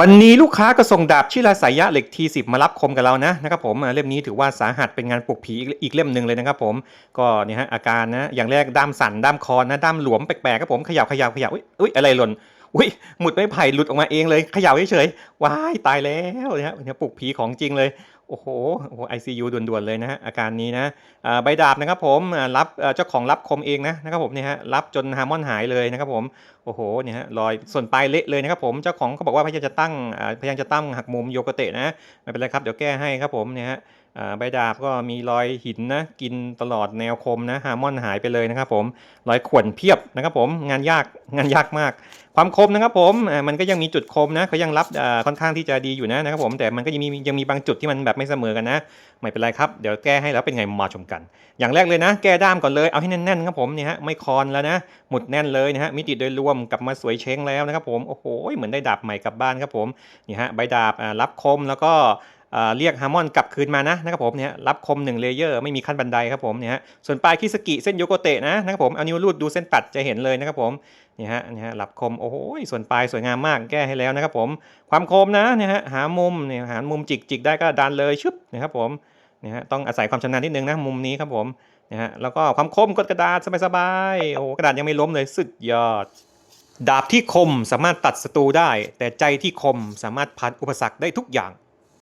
วันนี้ลูกค้าก็ส่งดาบชิราสายะเหล็กทีสิบมารับคมกับเรานะนะครับผมอ่าเล่มนี้ถือว่าสาหัสเป็นงานปลุกผีอีกเล่มหนึ่งเลยนะครับผมก็เนี่ยฮะอาการนะอย่างแรกด้ามสั่นด้ามคอนะด้ามหลวมแปลกๆครับผมขยับขยับขยับอุ้ยอุ้ยอะไรหล่นอุ้ยหมุดไม้ไผ่หลุดออกมาเองเลยเขย่าเฉยๆว้ายตายแล้วเนี่ยฮะเนี่ยปลุกผีของจริงเลย โอ้โหโอ้โหไอซียูด่วนๆเลยนะฮะอาการนี้นะใบดาบนะครับผมรับเจ้าของรับคมเองนะนะครับผมเนี่ยฮะรับจนฮาร์มอนหายเลยนะครับผมโอ้โหเนี่ยฮะรอยส่วนปลายเละเลยนะครับผมเจ้าของเขาบอกว่าพยายามจะตั้งพยายามจะตั้งหักมุมโยกเตะนะไม่เป็นไรครับเดี๋ยวแก้ให้ครับผมเนี่ยฮะ ใบดาบก็มีรอยหินนะกินตลอดแนวคมนะฮาร์มอนหายไปเลยนะครับผมรอยข่วนเพียบนะครับผมงานยากงานยากมาก ความคมนะครับผมมันก็ยังมีจุดคมนะเขายังรับค่อนข้างที่จะดีอยู่นะนะครับผมแต่มันก็ยังมียังมีบางจุดที่มันแบบไม่เสมอกันนะ ไม่เป็นไรครับเดี๋ยวแก้ให้แล้วเป็นไงมาชมกัน อย่างแรกเลยนะ แก้ด้ามก่อนเลยเอาให้แน่นๆครับผมเนี่ยฮะไม่คอนแล้วนะหมุดแน่นเลยนะฮะมิติโดยรวมกลับมาสวยเช้งแล้วนะครับผมโอ้โหเหมือนได้ดาบใหม่กลับบ้านครับผมนี่ฮะใบดาบรับคมแล้วก็ เรียกฮาร์มอนกลับคืนมานะนะครับผมเนี่ยรับคม1เลเยอร์ไม่มีขั้นบันไดครับผมเนี่ยฮะส่วนปลายคิสกิเส้นโยโกเตะนะนะครับผมเอานิ้วรูดดูเส้นตัดจะเห็นเลยนะครับผมเนี่ยฮะเนี่ฮะรับคมโอ้โหส่วนปลายสวยงามมากแก้ให้แล้วนะครับผมความคมนะเนี่ยฮะหามุมเนี่ยหามุมจิกจิกได้ก็ดันเลยชึบนะครับผมเนี่ยฮะต้องอาศัยความชำนาญนิดนึงนะมุมนี้ครับผมเนะฮะแล้วก็ความคมกดกระดาษสบายๆโอ้โหกระดาษยังไม่ล้มเลยสุดยอดดาบที่คมสามารถตัดศัตรูได้ แต่ใจที่คมสามารถผ่านอุปสรรคได้ทุกอย่าง